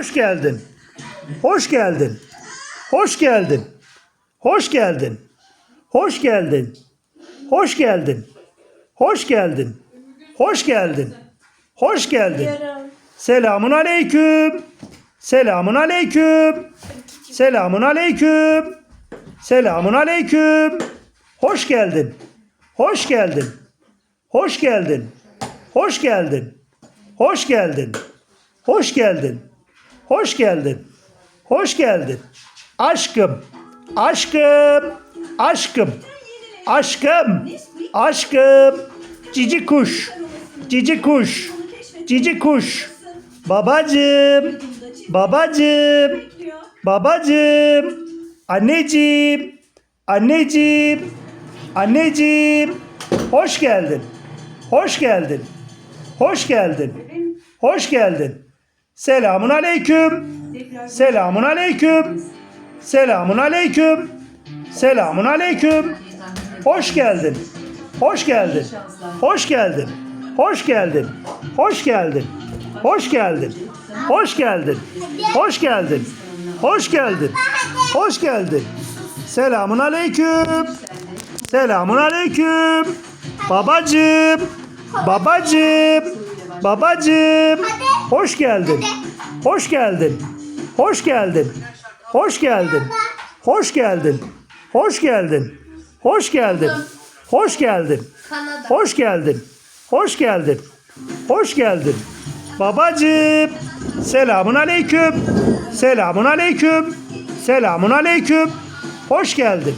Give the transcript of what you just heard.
Hoş geldin. Hoş geldin. Hoş geldin. Hoş geldin. Hoş geldin. Hoş geldin. Hoş geldin. Hoş geldin. Hoş geldin. Selamun aleyküm. Selamun aleyküm. Selamun aleyküm. Selamun aleyküm. Hoş geldin. Hoş geldin. Hoş geldin. Hoş geldin. Hoş geldin. Hoş geldin. Hoş geldin. Hoş geldin. Aşkım. Aşkım. Aşkım. Aşkım. Aşkım. Cici kuş. Cici kuş. Cici kuş. Babacım. Babacım. Babacım. Anneciğim. Anneciğim. Anneciğim. Hoş geldin. Hoş geldin. Hoş geldin. Hoş geldin. Selamun aleyküm. Selamun aleyküm. Selamun aleyküm. Selamun aleyküm. Hoş geldin. Hoş geldin. Hoş geldin. Hoş geldin. Hoş geldin. Hoş geldin. Hoş geldin. Hoş geldin. Hoş geldin. Hoş geldin. Selamun aleyküm. Selamun aleyküm. Babacım. Babacım. Babacım. Hoş geldin. Hoş geldin. Hoş geldin. Hoş geldin. Hoş geldin. Hoş geldin. Hoş geldin. Hoş geldin. Hoş geldin. Hoş geldin. Hoş geldin. Babacım. Selamun aleyküm. Selamun aleyküm. Selamun aleyküm. Hoş geldin.